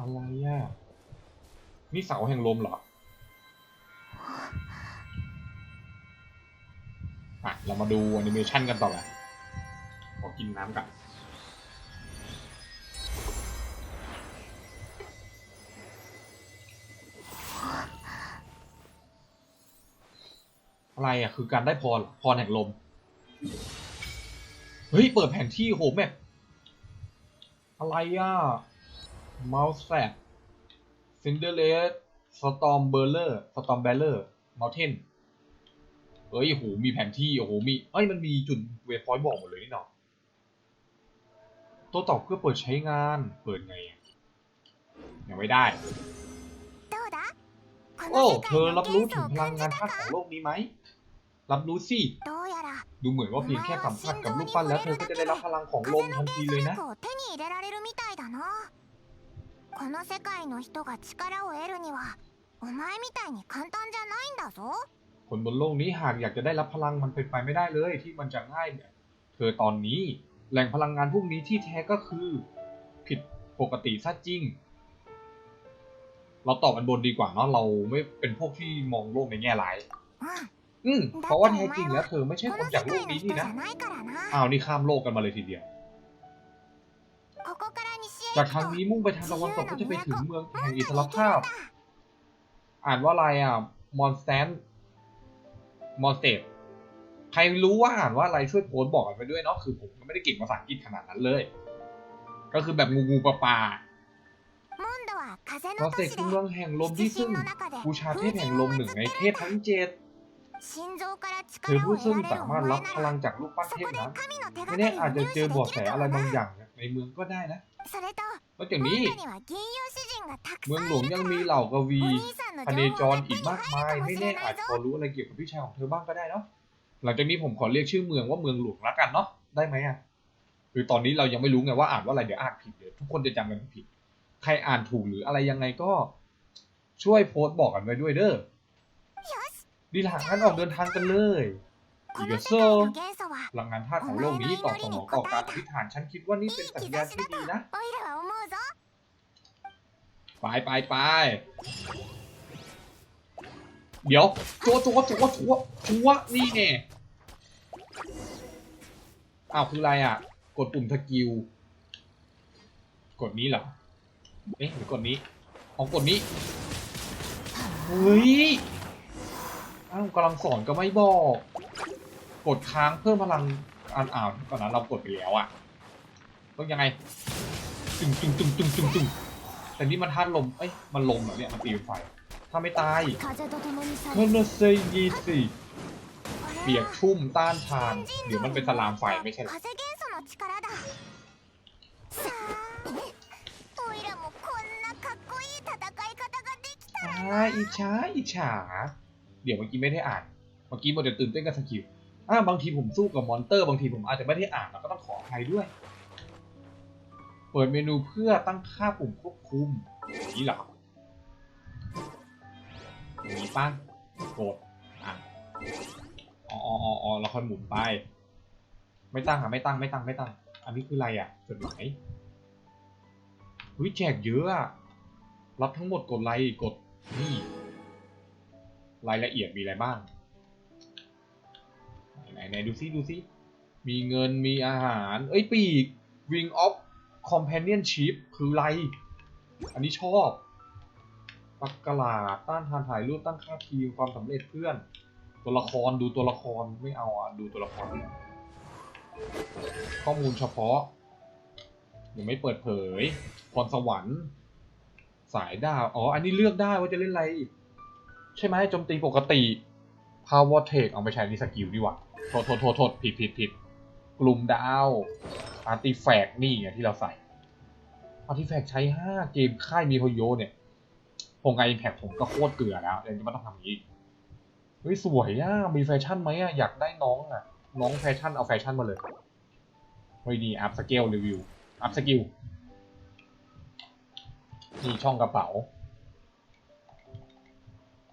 อะไรอะนี่เสาแห่งลมเหรอ อะ เรามาดูแอนิเมชันกันต่อเลยขอกินน้ำกันอะไรอะ คือการได้พรพรแห่งลม เฮ้ย เปิดแผนที่โหแมปอะไรอะ Mouse แฟลซินเดอเรสสตอมเบอร์เลอร์สตอมแบลเลอร์มอลเทนเอ้ยโหมีแผนที่โอ้โหมีเอ้ยมันมีจุดเวฟพอยต์บอกหมดเลยนี่เนาะตัวต่อเพื่อเปิดใช้งานเปิดไงยังไม่ได้โอ้เธอรับรู้ถึงพลังงานธาตุของโลกนี้ไหมรับรู้สิดูเหมือนว่าเพียงแค่สัมผัสกับลูกปั้นแล้วเธอก็จะได้รับพลังของลมทันทีเลยนะ この世界の人が力を得るにはお前みたいに簡単じゃないんだぞคนบนโลกนี้หากอยากจะได้รับพลังมันเป็นไปไม่ได้เลยที่มันจะง่ายแบบเธอตอนนี้แหล่งพลังงานพวกนี้ที่แท้ก็คือ ผิดปกติซะจริง เราตอบมันบนดีกว่าเนาะเราไม่เป็นพวกที่มองโลกในแง่ร้ายอืมเพราะว่าแท้จริงแล้วเธอไม่ใช่คนจากโลกนี้นี่นะอ้าวนี่ข้ามโลกกันมาเลยทีเดียว จากทางนี้มุ่งไปทางตะวันตกก็จะไปถึงเมืองแห่งอิสรภาพ อ่านว่าอะไรอะ มอนสแตนมอนสเตปใครรู้ว่าอ่านว่าอะไรช่วยโพสบอกกันไปด้วยเนาะ คือผมไม่ได้เก่งภาษาอังกฤษขนาดนั้นเลย ก็คือแบบงูงูปลาปลาพรเสด็จเมืองแห่งลมที่ซึ่งบูชาเทพแห่งลมหนึ่งในเทพทั้งเจ็ดเธอผู้ซึ่งสามารถรับพลังจากลูกปั้นเทพนั้นไม่แน่อาจจะเจอบาะแสอะไรบางอย่างในเมืองก็ได้นะ นอกจากนี้ เมืองหลวงยังมีเหล่ากวีพเนจรอีกมากมายไม่แน่อาจพอรู้อะไรเกี่ยวกับพี่ชายของเธอบ้างก็ได้เนาะหลังจากนี้ผมขอเรียกชื่อเมืองว่าเมืองหลวงละกันเนาะได้ไหมอะคือตอนนี้เรายังไม่รู้ไงว่าอ่านว่าอะไรเดี๋ยวอ่านผิดเดี๋ยวทุกคนจะจำกันผิด ใครอ่านถูกหรืออะไรยังไงก็ช่วยโพสต์บอกกันไว้ด้วยเด้อดีหลังนั้นออกเดินทางกันเลย 이겼어 พลังงานธาตุของโลกนี้ต่อสนองต่อการอธิษฐานฉันคิดว่านี่เป็นสัญญาณที่ดีนะ ไปไปไปเดี๋ยวจัวจัวจัวจัวจัวนี่เนี่ยอ้าวคืออะไรอะ กดปุ่มสกิล กดนี้เหรอ เอ๊ะหรือกดนี้ของกดนี้ เฮ้ย อ้าวกำลังสอนก็ไม่บอก กดค้างเพิ่มพลังอานอ่าวก่อนนั้นเรากดไปแล้วอะต้องยังไงจุ่มจุ่มจุ่มจุ่มจุ่มจุ่มแต่นี่มันท่านลมเอ้ยมันลมแบบเนี่ยมันตีไฟถ้าไม่ตายเคนเซยีสิเปียกชุ่มต้านทานเดี๋ยวมันเป็นสลามไฟไม่ใช่หรออิจฉาอิจฉาเดี๋ยวเมื่อกี้ไม่ได้อ่าน เมื่อกี้หมดแต่ตื่นเต้นกันสกิล อ่าบางทีผมสู้กับมอนเตอร์ บางทีผมอาจจะไม่ได้อ่านแล้วก็ต้องขออภัยด้วย เปิดเมนูเพื่อตั้งค่าปุ่มควบคุมนี้เหรออย่างนี้ป้กดอะอ๋ออ๋อเราค่อยหมุนไป ไม่ตั้งอะไม่ตั้งไม่ตั้งไม่ตั้ง อันนี้คืออะไรอะจดหมายหุ้ยแจกเยอะอะรับทั้งหมดกดไลค์กดนี่รายละเอียดมีอะไรบ้าง ไหนไหนดูซิดูซิ มีเงินมีอาหาร เอ้ย ปีก Wing of Companionship คืออะไร อันนี้ชอบปักกลาต้านทานถ่ายรูปตั้งค่าทีมความสำเร็จเพื่อน ตัวละครดูตัวละครไม่เอาอะ ดูตัวละคร ข้อมูลเฉพาะยังไม่เปิดเผยพรสวรรค์ สายดาว อ๋อ อันนี้เลือกได้ว่าจะเล่นอะไร ใช่ไหมโจมตีปกติ power take เอาไปใช้ในสกิลดีกว่า โทษโทษโทษโทษผิดผิดผิดกลุ่มดาว artifact นี่ไงที่เราใส่ artifact ใช้5เกมค่ายมีโฮโยเนี่ยผมกับ impact ผมก็โคตรเกลือแล้วยังจะไม่ต้องทำอย่างนี้อีกเฮ้ยสวยอะมีแฟชั่นไหมอะอยากได้น้องอะ น้องแฟชั่นเอาแฟชั่นมาเลยเฮ้ยดีอัพสเกลรีวิวอัพสกิลนี่ช่องกระเป๋า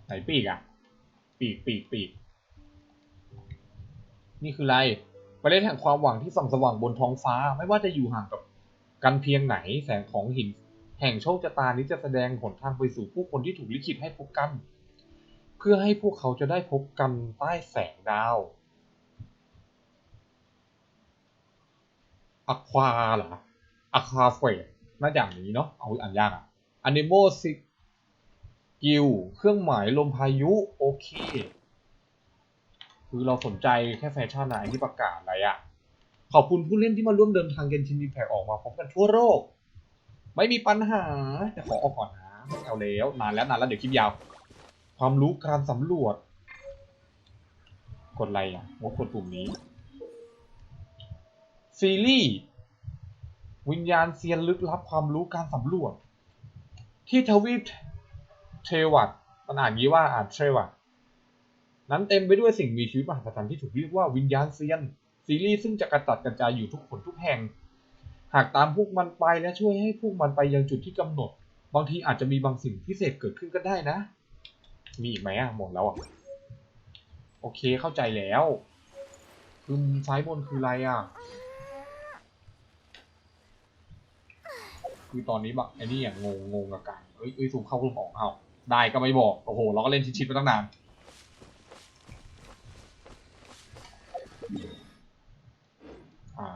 ไหนปีกอะ ปีกปีกปีก นี่คืออะไรไปเล่นแห่งความหวังที่ส่องสว่างบนท้องฟ้า ไม่ว่าจะอยู่ห่างกับกันเพียงไหน แสงของหิน แห่งโชคชะตานี้จะแสดงหนทางไปสู่ผู้คนที่ถูกลิขิตให้พบกัน เพื่อให้พวกเขาจะได้พบกันใต้แสงดาวอควาเหรออควาเฟรน่าอย่างนี้เนาะเอาอ่านยากอะ Animal s k i l เครื่องหมายลมพายุ โอเค คือเราสนใจแค่แฟชั่นอะไอ้ที่ประกาศอะไรอะขอบคุณผู้เล่นที่มาร่วมเดินทางเกนชินดีแพออกมาพร้อมกันทั่วโลกไม่มีปัญหาแต่ขอออกก่อนนะไม่เอาแล้วนานแล้วนานแล้วเดี๋ยวคลิปยาว ความรู้การสำรวจ กดอะไรอะงดกดปุ่มนี้ ซีรีส์วิญญาณเซียนลึกลับความรู้การสำรวจ ที่ทวีปเทวัตมันอ่านงี้ว่าอ่านเทวัต นั้นเต็มไปด้วยสิ่งมีชีวิตมหัศจรรย์ที่ถูกเรียกว่าวิญญาณเซียน ซีรีส์ซึ่งจะกระจัดกระจายอยู่ทุกคนทุกแห่ง หากตามพวกมันไปและช่วยให้พวกมันไปยังจุดที่กำหนด บางทีอาจจะมีบางสิ่งพิเศษเกิดขึ้นก็ได้นะ มีอีกไหมอะหมดแล้วอะโอเคเข้าใจแล้วคือซ้ายบนคืออะไรอะ คือตอนนี้แบบไอ้นี่อย่างงงงงกับการเอ้ยเอ้ยซูมเข้ารูมออกเอาได้ก็ไม่บอกโอ้โหเราก็เล่นชิดๆมาตั้งนาน อ่า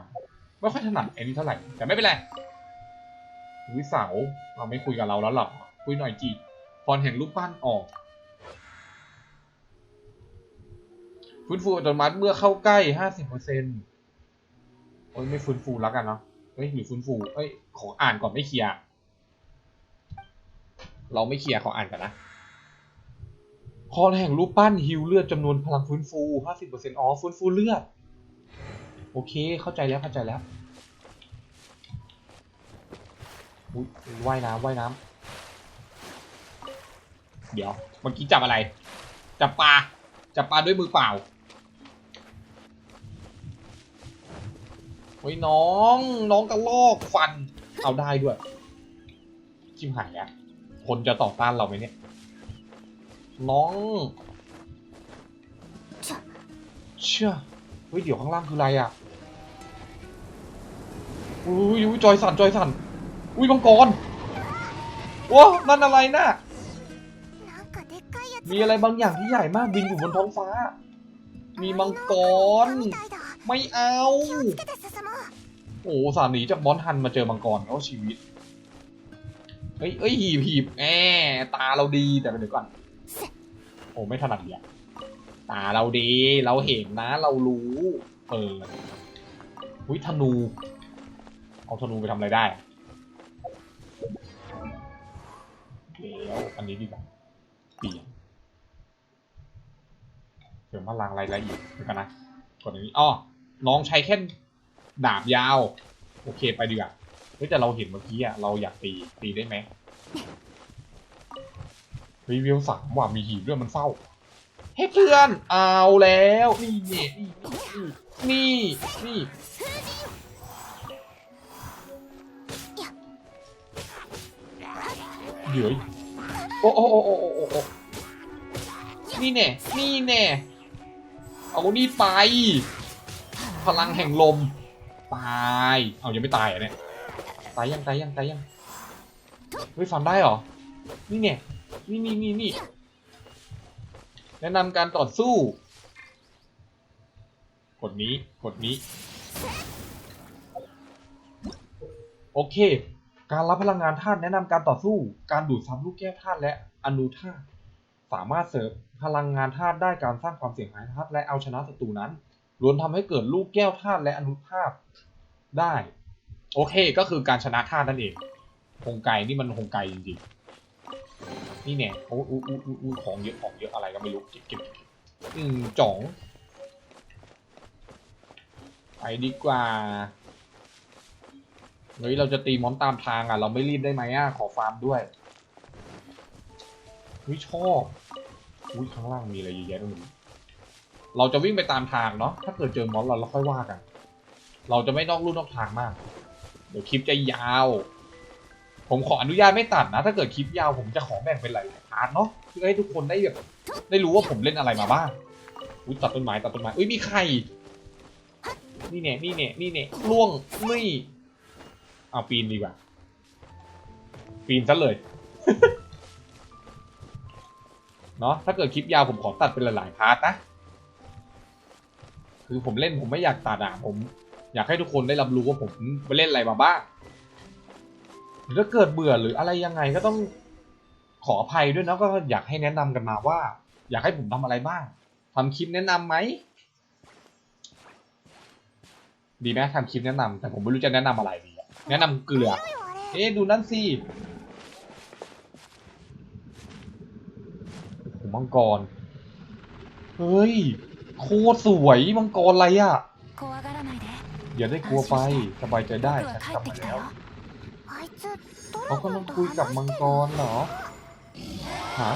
ไม่ค่อยถนัดไอ้นี่เท่าไหร่ แต่ไม่เป็นไรวิสาวเราไม่คุยกับเราแล้วหรอคุยหน่อยจีฟอนแห่งรูปปั้นออกฟื้นฟูอัตโนมัติเมื่อเข้าใกล้ห้าสิบเปอร์เซ็นต์โอ้ยไม่ฟื้นฟูแล้วกันเนาะเฮ้ยหรือฟื้นฟูเอ้ยขออ่านก่อนไม่เคลียร์เราไม่เคลียร์ขออ่านก่อนนะคอแห่งรูปปั้นฮิวเลือดจำนวนพลังฟื้นฟูห้าสิบเปอร์เซ็นต์อ๋อฟื้นฟูเลือด โอเค เข้าใจแล้วเข้าใจแล้วอุ้ยว่ายน้ำว่ายน้ำเดี๋ยวเมื่อกี้จับอะไร จับปลา จับปลาด้วยมือเปล่าเฮ้ยน้อง น้องกระลอกฟัน เอาได้ด้วยชิมหายอะคนจะต่อต้านเราไหมเนี่ย น้องเชื่อเฮ้ยเดี๋ยวข้างล่างคืออะไรอะ อุ้ยอุ้ยจอยสั่นจอยสั่นอุ้ยมังกรว้านั่นอะไรน่ะมีอะไรบางอย่างที่ใหญ่มากบินอยู่บนท้องฟ้า มีมังกร ไม่เอาโอ้สามหนีจากบอนทันมาเจอมังกรเขาชีวิตเฮ้ยเอ้ยหีบหีบแอตาเราดีแต่เดี๋ยวก่อนโอ้ไม่ถนัดเนี่ยตาเราดี เราเห็นนะ เรารู้ เออหุ้ยธนู เอาธนูไปทำอะไรได้แล้วอันนี้ดีกว่าเปลี่ยนเสริมพลังอะไรอะไรอีกเดี๋ยวกันนะกดอันนี้อ้อน้องใช้แค่ดาบยาว โอเคไปดีกว่าเฮ้ยแต่เราเห็นเมื่อกี้อะเราอยากตีตีได้ไหมรีวิวสามว่ามีหีบด้วยมันเฝ้าเฮ้ยเพื่อนเอาแล้ว นี่นี่นี่นี่นี่ เดี๋ยวโอ้โอ้โอ้โอ้โอ้โอ้โอ้นี่แน่ นี่แน่ เอานี่ไป พลังแห่งลม ตาย เอายังไม่ตายอะเนี่ย ตายยัง ตายยัง ตายยังเฮ้ยฟันได้หรอ นี่เนี่ยนี่นี่นี่นี่ แนะนำการต่อสู้ กดนี้ กดนี้ โอเค การรับพลังงานธาตุแนะนำการต่อสู้ การดูดซับลูกแก้วธาตุและอนุธาตุสามารถเสริมพลังงานธาตุได้การสร้างความเสียหายธาตุและเอาชนะศัตรูนั้นรวมทำให้เกิดลูกแก้วธาตุและอนุธาตุได้ โอเคก็คือการชนะธาตุนั่นเองหงไก่นี่มันหงไก่จริงๆนี่เนี่ยโอ้อู้อู้อู้อู้ของเยอะของเยอะอะไรก็ไม่รู้เก็บเก็บเก็บอืมจ่องไปดีกว่า เฮ้ยเราจะตีมอนตามทางอะ เราไม่รีบได้ไหมอะ ขอฟาร์มด้วยเฮ้ยชอบอุ้ยข้างล่างมีอะไรเยอะแยะตรงนี้เราจะวิ่งไปตามทางเนาะถ้าเกิดเจอมอนเราเราค่อยว่ากัน เราจะไม่นอกลู่นอกทางมาก เดี๋ยวคลิปจะยาว ผมขออนุญาตไม่ตัดนะ ถ้าเกิดคลิปยาวผมจะขอแบ่งเป็นหลายๆพาร์ทเนาะเพื่อให้ทุกคนได้แบบได้รู้ว่าผมเล่นอะไรมาบ้างอุ้ยตัดต้นไม้ตัดต้นไม้อุ้ยมีไข่นี่เนี่ยนี่เนี่ยนี่เนี่ยล่วงนี่ เอาปีนดีกว่าฟิล์มซะเลย เนาะถ้าเกิดคลิปยาวผมขอตัดเป็นหลายๆพาร์ทนะ คือผมเล่นผมไม่อยากตัดอะผม อยากให้ทุกคนได้รับรู้ว่าผมไปเล่นอะไรมาบ้างหรือถ้าเกิดเบื่อหรืออะไรยังไงก็ต้องขออภัยด้วยนะก็อยากให้แนะนำกันมาว่า อยากให้ผมทำอะไรบ้างทำคลิปแนะนำไหมดีไหมทำคลิปแนะนำแต่ผมไม่รู้จะแนะนำอะไรดี แนะนำเกลือ เอ๊ะดูนั่นสิโอ้มังกร เฮ้ย โคตรสวยมังกรอะไรอะ่ะ อย่าได้กลัวไป สบายใจได้ฉันกลับมาแล้วเขากำลังคุยกับมังกรเหรอ ฮะ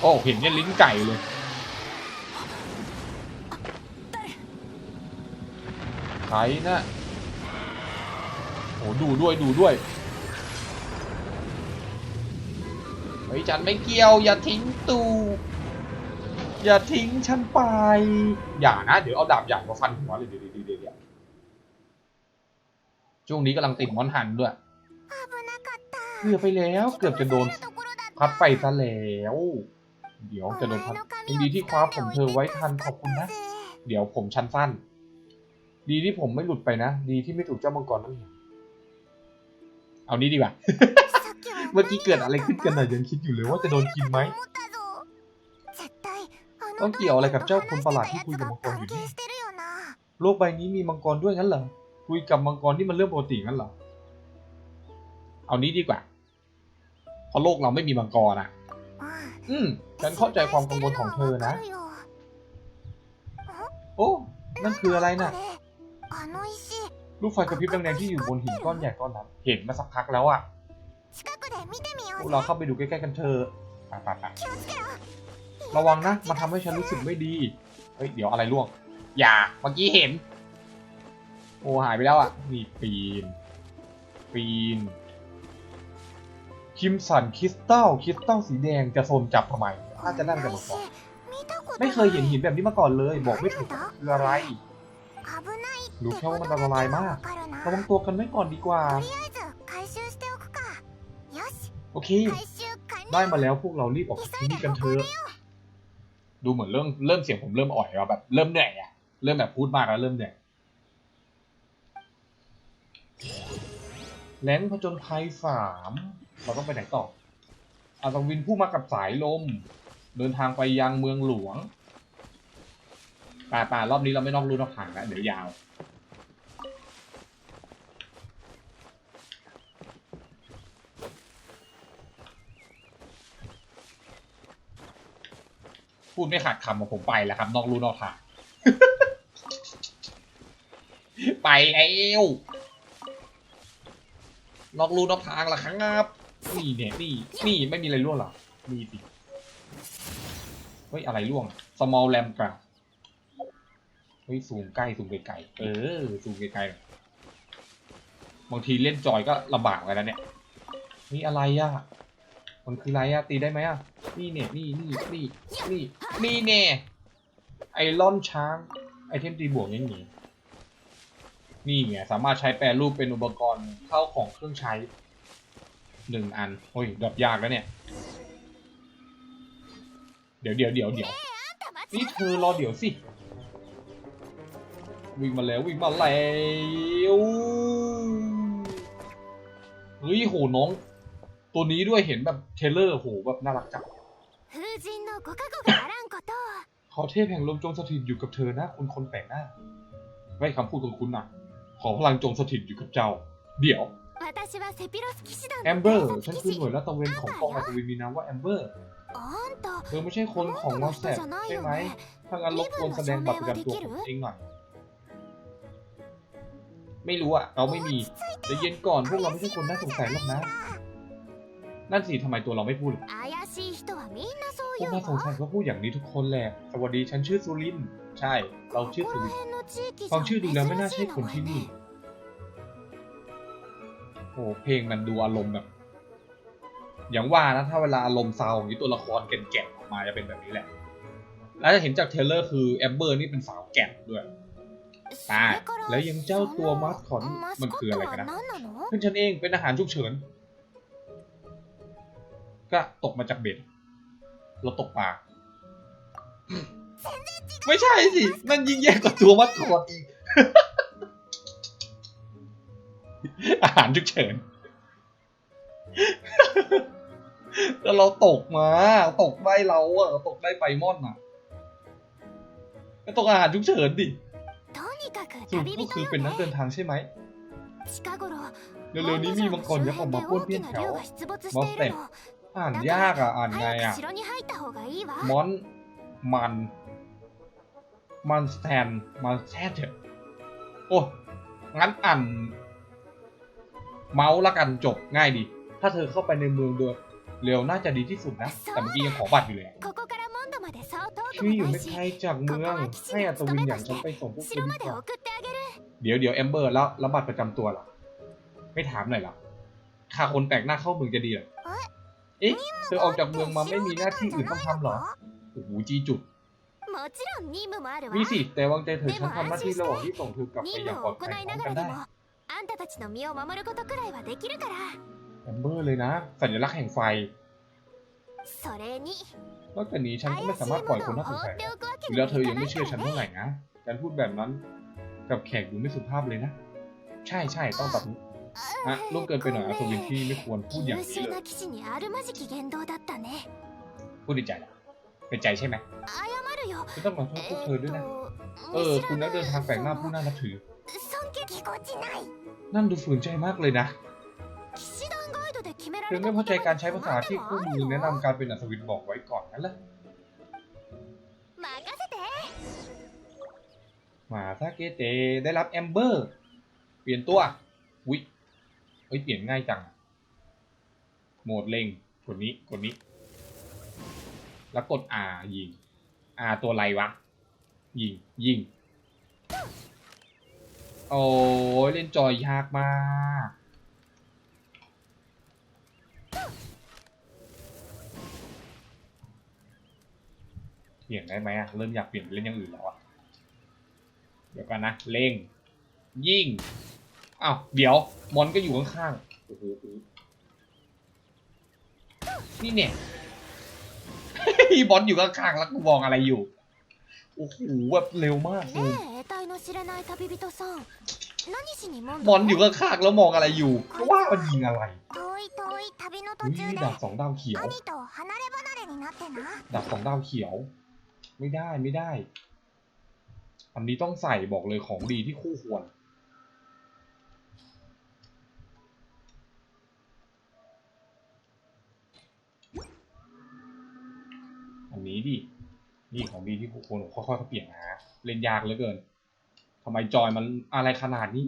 โอ้เห็นเนี่ยลิ้นไก่เลยใครนะ่ะ โอ้ดูด้วยดูด้วยเฮ้ยฉันไม่เกี่ยว อย่าทิ้งตูอย่าทิ้งฉันไป อย่านะ เดี๋ยวเอาดาบใหญ่มาฟันหัวเลยเดี๋ยวเดี๋ยวช่วงนี้กำลังติดมอนหันด้วยเกือบไปแล้วเกือบจะโดนพัดไปซะแล้ว เดี๋ยวจะโดนพัดดีที่คว้าผมเธอไว้ทันขอบคุณนะ เดี๋ยวผมชั้นสั้น ดีที่ผมไม่หลุดไปนะ ดีที่ไม่ถูกเจ้ามังกรนั่นเอง เอานี้ดีกว่า เมื่อกี้เกิดอะไรขึ้นกันหน่อยยังคิดอยู่เลยว่าจะโดนกินไหม ต้องเกี่ยวอะไรกับเจ้าคนประหลาดที่คุยกับมังกรอยู่นี่โลกใบนี้มีมังกรด้วยงั้นเหรอ คุยกับมังกรที่มันเรื่องปกติงั้นเหรอ เอานี้ดีกว่า เพราะโลกเราไม่มีมังกรอะ อืม ฉันเข้าใจความกังวลของเธอนะ โอ้ นั่นคืออะไรน่ะ ลูกไฟกระพริบแดงๆที่อยู่บนหินก้อนใหญ่ก้อนนั้น เห็นมาสักพักแล้วอะพวกเราเข้าไปดูใกล้ๆกันเถอะไปไปไประวังนะมันทำให้ฉันรู้สึกไม่ดี เฮ้ย เดี๋ยวอะไรล่วง อย่า เมื่อกี้เห็น โอ้หายไปแล้วอะ นี่ปีน ปีน คิมสันคริสตัล คริสตัลสีแดงจะโซนจับทำไมน่าจะนั่นกันมาก่อนไม่เคยเห็นหินแบบนี้มาก่อนเลย บอกไม่ถูกคืออะไร รู้แค่ว่ามันอันตรายมากระวังตัวกันไว้ก่อนดีกว่า โอเค ได้มาแล้วพวกเรารีบออกจากที่นี่กันเถอะ ดูเหมือนเริ่มเริ่มเสียงผมเริ่มอ่อยแล้วแบบเริ่มเหนื่อยอะเริ่มแบบพูดมากแล้วเริ่มเหนื่อยแลนผจญภัยสามเราต้องไปไหนต่ออาตวินผู้มากับสายลม เดินทางไปยังเมืองหลวงป่าป่ารอบนี้เราไม่นอกรูนอกทางแล้วเดี๋ยวยาว พูดไม่ขาดคำของผมไปแล้วครับนอกรูนอกทางไปแล้วนอกรูนอกทางละครับนี่เนี่ยนี่นี่ไม่มีอะไรร่วงหรอมีสิเฮ้ยอะไรร่วง small lamb กราเฮ้ยซูมใกล้ซูมไกลๆเออซูมไกลๆบางทีเล่นจอยก็ลำบากเลยนะเนี่ยนี่อะไรอะ มันคือไรอะตีได้ไหมอะนี่เนี่ยนี่นี่นี่นี่นี่เนี่ยไอรอนช้างไอเทมตีบวกนี่นี่นี่ไงสามารถใช้แปรรูปเป็นอุปกรณ์เข้าของเครื่องใช้หนึ่งอันโอ้ยดรอปยากแล้วเนี่ย เดี๋ยวเดี๋ยวเดี๋ยวเดี๋ยวนี่เธอรอเดี๋ยวสิวิ่งมาแล้ววิ่งมาแล้วเฮ้ยโหน้อง ตัวนี้ด้วยเห็นแบบเทเลอร์โหแบบน่ารักจังขอเทพแห่งลมจงสถิตอยู่กับเธอนะคุณคนแปลกหน้า ไม่คำพูดของคุณนะขอพลังจงสถิตอยู่กับเจ้า เดี๋ยวแอมเบอร์ฉันคือหน่วยละตะเวนของกองอะตะวนมีนามว่าแอมเบอร์เธอไม่ใช่คนของมอสแซบใช่ไหมถ้างั้นลบกวนแสดงบัตรประจำตัวเองหน่อยไม่รู้อะเราไม่มีแต่เย็นก่อนพวกเราไม่ใช่คนน่าสงสัยหรอกนะ นั่นสิทำไมตัวเราไม่พูดพวกน่าสงสัยก็พูดอย่างนี้ทุกคนแหละ สวัสดีฉันชื่อซูริน ใช่ เราชื่อซูรินฟังชื่อดูแล้วไม่น่าใช่คนที่นี่ โอ้เพลงมันดูอารมณ์แบบ อย่างว่านะถ้าเวลาอารมณ์เศร้าอย่างนี้ตัวละครแก่นๆออกมาจะเป็นแบบนี้แหละ แล้วจะเห็นจากเทเลอร์คือแอมเบอร์นี่เป็นสาวแก่นด้วยตายแล้วยังเจ้าตัวมาสคอนมันคืออะไรกันนะเพื่อนฉันเองเป็นอาหารฉุกเฉิน ก็ตกมาจากเบ็ดเราตกปลาไม่ใช่สินั่นยิ่งแย่กว่าตัวมัดกอดอีก อาหารฉุกเฉินแล้วเราตกมา ตกได้เราอะตกได้ไฟมอนอะก็ตกอาหารฉุกเฉินดิสรุปก็คือเป็นนักเดินทางใช่ไหมเร็วๆนี้มีมังกรยักษ์ออกมาป้วนเพี้ยนแถวมอสแตก อ่านยากอะ อ่านไงอะมอน มัน มันแซนมันแซดเโอ้งั้นอ่านเมาส์ละกันจบง่ายดี ถ้าเธอเข้าไปในเมืองโดยเร็วน่าจะดีที่สุดนะ แต่เมื่อกี้ยังขอบัตรอยู่เลยชื่ออยู่ไม่ไกลจากเมือง ให้อัตวินอย่างฉันไปส่งพวกคุณดีกว่าเดี๋ยวเดี๋ยวแอมเบอร์แล้วแล้วบัตรประจำตัวล่ะ ไม่ถามหน่อยหรอค่าคนแปลกหน้าเข้าเมืองจะดีหรอ เอ๊ะเธอออกจากเมืองมาไม่มีหน้าที่อื่นต้องทำหรอโอ้โหจีจุดมีสิแต่วางใจเธอฉันทำหน้าที่ระหว่างที่ส่งเธอกลับไปอย่างปลอดภัยพร้อมกันได้แอมเบอร์เลยนะ สัญลักษณ์แห่งไฟนอกจากนี้ฉันก็ไม่สามารถปล่อยคนน่าสงสัยแล้วเธอยังไม่เชื่อฉันเท่าไหร่นะการพูดแบบนั้นกับแขกดูไม่สุภาพเลยนะ ใช่ใช่ต้องแบบนี้ อะล่วงเกินไปหน่อยอัศวินที่ไม่ควรพูดอย่างนี้เลยพูดดีใจเป็นใจใช่ไหมจะต้องขอโทษพวกเธอด้วยนะ เออ คุณนักเดินทางแฝงหน้าผู้น่านับถือ นั่นดูฝืนใจมากเลยนะเธอไม่พอใจการใช้ภาษาที่คู่มือแนะนำการเป็นอัศวินบอกไว้ก่อนนั่นแหละมาซาเกเตได้รับแอมเบอร์ เปลี่ยนตัววิ เฮ้ยเปลี่ยนง่ายจัง โหมดเล็งกดนี้กดนี้ แล้วกด R ยิง R ตัวไรวะ ยิงยิง โอ้ยเล่นจอยยากมากเปลี่ยนได้ไหมอะเริ่มอยากเปลี่ยนเล่นอย่างอื่นแล้วอะเดี๋ยวกันนะเล่งยิง อ้าวเดี๋ยวมอนก็อยู่ข้างๆโอ้โนี่เนี่ยบอนอยู่ข้างๆแล้วกูมองอะไรอยู่โอ้โหแบบเร็วมากเลยบอนอยู่ข้างๆแล้วมองอะไรอยู่ว่ามันยิงอะไรดาบสองดาวเขียวดาบสองดาวเขียว ไม่ได้ไม่ได้อันนี้ต้องใส่บอกเลยของดีที่คู่ควร นี้ดิ นี่ของดีที่คู่ควรผมค่อยๆเปลี่ยนนะเล่นยากเหลือเกินทำไมจอยมันอะไรขนาดนี้